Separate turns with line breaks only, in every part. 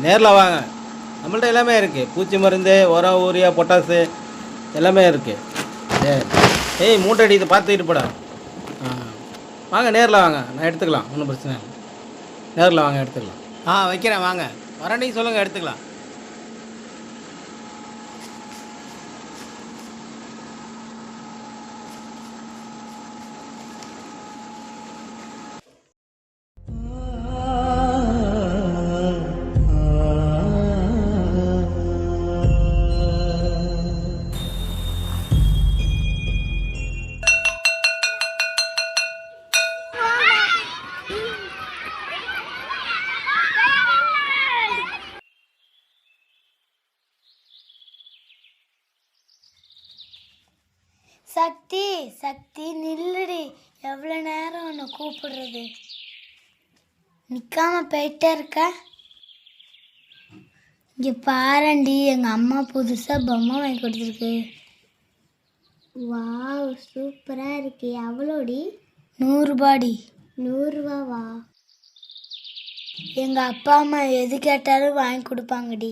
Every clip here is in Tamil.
நேரில் வாங்க. நம்மள்ட்ட எல்லாமே இருக்குது பூச்சி மருந்து உரம் ஊரியா பொட்டாசு எல்லாமே இருக்குது ஏய் மூட்டை அடி இதை பார்த்துக்கிட்டு போடா. ஆ. வாங்க நேரில் வாங்க. நான் எடுத்துக்கலாம். ஒன்றும் பிரச்சனை இல்லை. நேரில் வாங்க எடுத்துக்கலாம். ஆ வைக்கிறேன். வாங்க. வரண்டி சொல்லுங்கள் எடுத்துக்கலாம்.
கூப்பிடுறது. நிற்காம போயிட்டே இருக்க. இங்கே பாரண்டி எங்கள் அம்மா புதுசாக பொம்மை வாங்கி கொடுத்துருக்கு. வாவ் சூப்பராக இருக்கு. எவ்வளோடி? நூறுரூபாடி நூறுரூவாவா எங்கள் அப்பா அம்மா எது கேட்டாலும் வாங்கி கொடுப்பாங்கடி.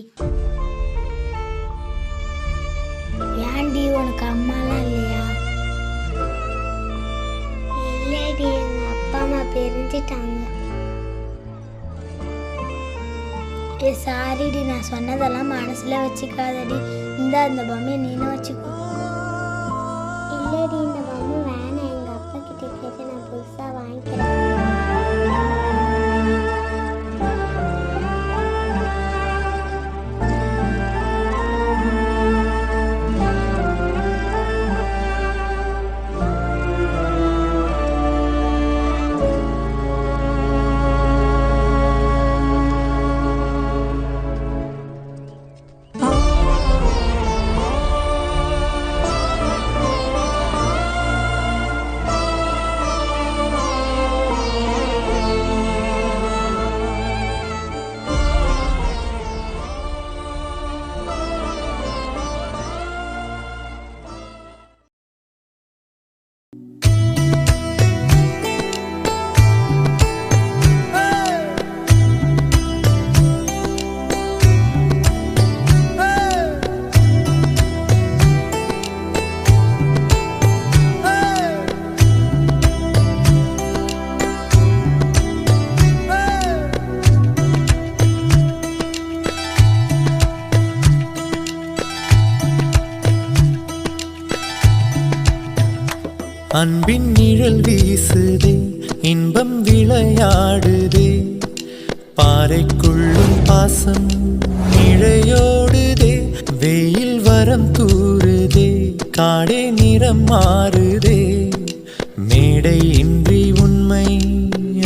பிரிஞ்சிட்டாங்க ஏ சாரிடி நான் சொன்னதெல்லாம் மனசுல வச்சுக்காதடி. இந்த அந்த பொம்மையை நீனும் வச்சுக்கோ. இல்லடி இந்த
அன்பின் நிழல் வீசுதே இன்பம் விளையாடுதே. பாறைக்குள்ளும் பாசம் இழையோடுதே வெயில் வரம் தூறுதே காடே நிறம் மாறுதே. மேடை இன்றி உண்மை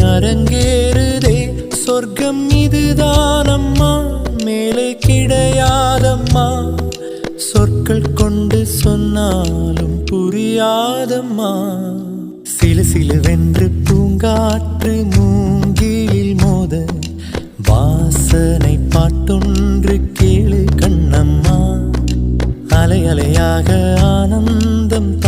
அரங்கேறுதே சொர்க்கம் இதுதான் அம்மா மேலே கிடையாதம்மா. சொற்கள் கொண்டு சொன்னாலும் புரியாதம்மா. சிலு வென்று பூங்காற்று மூங்கிலில் மோத வாசனை பாட்டொன்று கேளு கண்ணம்மா. அலை அலையாக ஆனந்தம்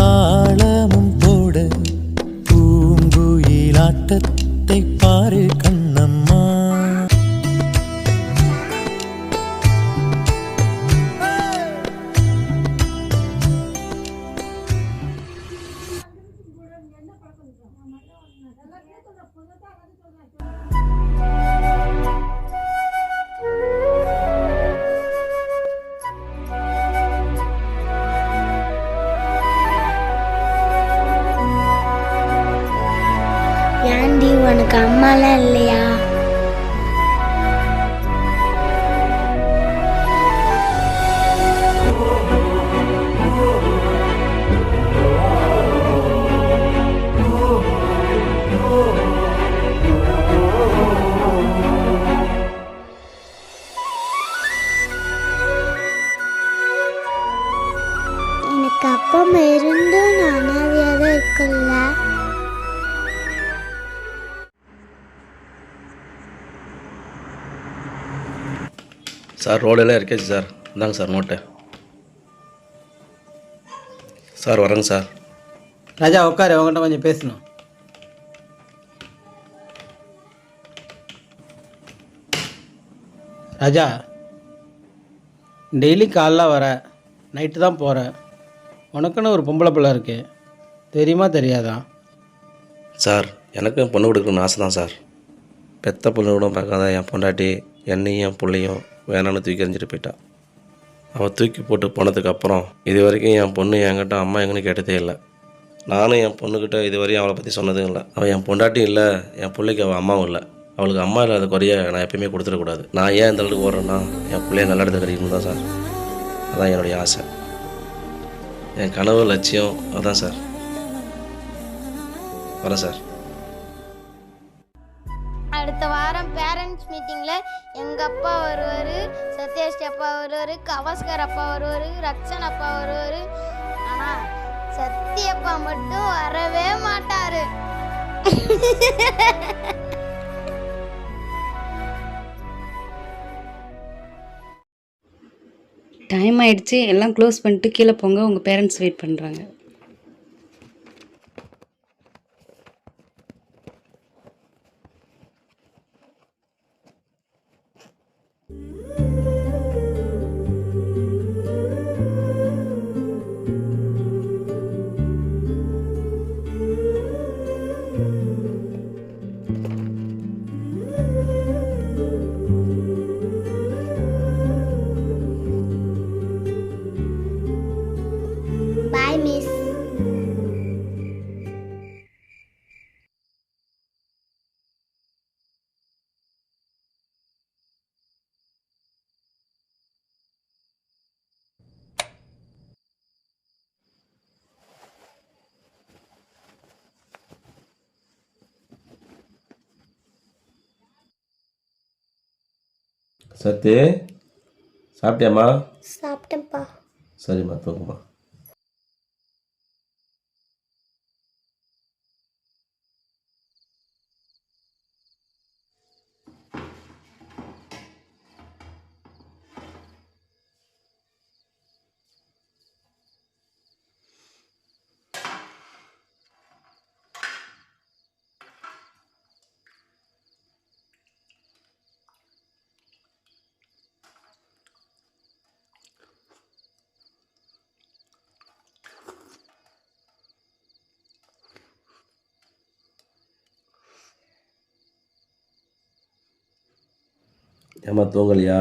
ஏன்டி உனக்கு அம்மாலாம் இல்லையா?
சார் ரோடெல்லாம் இருக்காச்சு சார். இந்தாங்க சார் நோட்டு. சார் வரேங்க சார்.
ராஜா உட்காரு அவங்ககிட்ட கொஞ்சம் பேசணும். ராஜா டெய்லி காலைல வர நைட்டு தான் போகிற உனக்குன்னு ஒரு பொம்பளை பிள்ளை இருக்கு. தெரியுமா தெரியாதா?
சார் எனக்கும் பொண்ணு கொடுக்கணும்னு ஆசை தான் சார். பெத்த பொண்ணு கூட பார்க்காத என் பொண்டாட்டி என்னையும் என் பிள்ளையும். வேணான்னு தூக்கி எறிஞ்சிட்டு போயிட்டா. அவள் தூக்கி போட்டு போனதுக்கு அப்புறம் இது வரைக்கும் என் பொண்ணு என்கிட்ட அம்மா எங்கன்னு கேட்டதே இல்லை. நானும் என் பொண்ணுக்கிட்ட இது வரையும் அவளை பற்றி சொன்னதும் இல்லை. அவள் என் பொண்டாட்டியும் இல்லை என் பிள்ளைக்கு அவள் அம்மாவும் இல்லை. அவளுக்கு அம்மா இல்லாத குறைய நான் எப்பயுமே கொடுத்துடக்கூடாது. நான் ஏன் இந்த அளவுக்கு ஓடுறேன்னா என் பிள்ளைய நல்ல இடத்துல கிடைக்கணும் தான் சார். அதான் என்னுடைய ஆசை. என் கனவு லட்சியம் அதான் சார். வரேன் சார்.
எங்கள் அப்பா வருவார் சத்யாஷ்டி அப்பா வருவார் கவாஸ்கர் அப்பா வருவார் ரக்ஷன் அப்பா வருவார். ஆனால் சத்தியப்பா மட்டும் வரவே மாட்டார்.
டைம் ஆயிடுச்சு. எல்லாம் க்ளோஸ் பண்ணிட்டு கீழே போங்க. உங்கள் பேரண்ட்ஸ் வெயிட் பண்ணுறாங்க
சத்து சாப்பிட்டியாம்மா?
சாப்பிட்டேன்ப்பா.
சரிம்மா தூங்குமா ஏம்மா தூங்கலையா?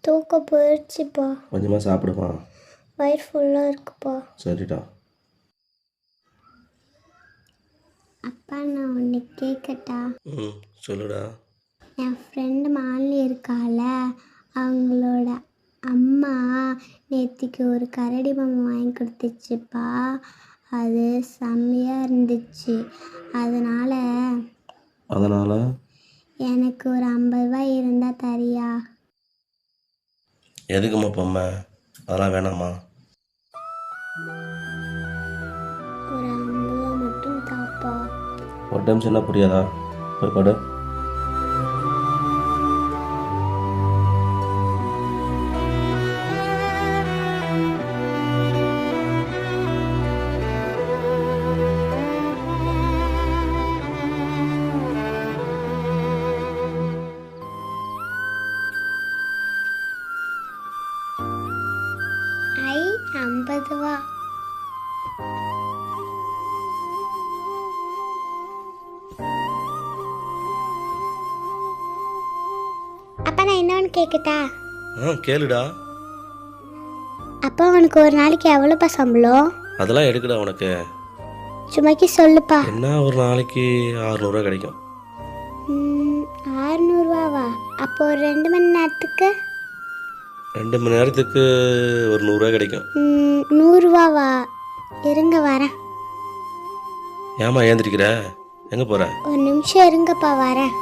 தூக்கம் போயிடுச்சுப்பா
கொஞ்சமாக சாப்பிடுமா?
வயிறு ஃபுல்லாக இருக்குப்பா.
சரிடா.
அப்பா நான் ஒன்று கேட்கட்டா
ம் சொல்லுடா.
என் ஃப்ரெண்டு மாலினி இருக்கால அவங்களோட அம்மா நேத்திக்கு ஒரு கரடி பொம்மை வாங்கி கொடுத்துச்சுப்பா. அது செம்மையாக இருந்துச்சு. அதனால்
அதனால்?
எனக்கு ஒரு ஐம்பது ரூபாய் இருந்தால் தரியா?
எதுக்கும்மா பொம்மை? அதெல்லாம் வேணாம்மா.
ஒரு ஐம்பது மட்டும் தாப்பா.
ஒரு டைம் சொன்னால் புரியாதா? போய் படு.
நான் இன்னொன்று கேட்கட்டா
ஆ கேளுடா.
அப்பா உனக்கு ஒரு நாளைக்கு எவ்வளோப்பா சம்பளம்?
அதெல்லாம் எடுக்கடா உனக்கு.
சும்மாக்கி சொல்லுப்பா.
என்ன ஒரு நாளைக்கு அறநூறுவா கிடைக்கும்.
ஆறுநூறுவாவா? அப்போ ஒரு ரெண்டு மணி நேரத்துக்கு?
ரெண்டு மணி நேரத்துக்கு ஒரு நூறுரூவா கிடைக்கும்.
ம், நூறுரூவாவா இருங்க வரேன்.
ஏம்மா ஏந்திரிக்கிற? எங்கே போகிற
ஒரு நிமிஷம் இருங்கப்பா வரேன்.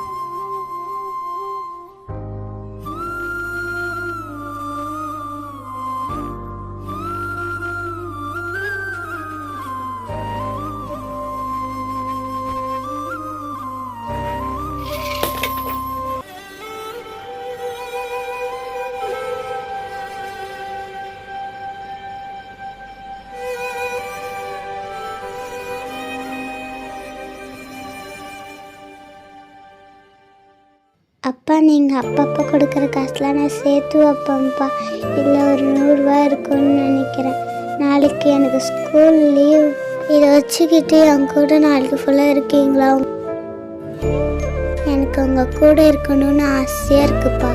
அப்பா நீங்கள் அப்பப்போ கொடுக்குற காசுலாம் நான் சேர்த்து வைப்பேன்ப்பா. இல்லை ஒரு நூறுரூவா இருக்கும்னு நினைக்கிறேன். நாளைக்கு எனக்கு ஸ்கூல் லீவ் இதை வச்சுக்கிட்டு என் கூட நாளைக்கு ஃபுல்லாக இருக்கீங்களா? எனக்கு உங்கள் கூட இருக்கணும்னு ஆசையாக இருக்குப்பா.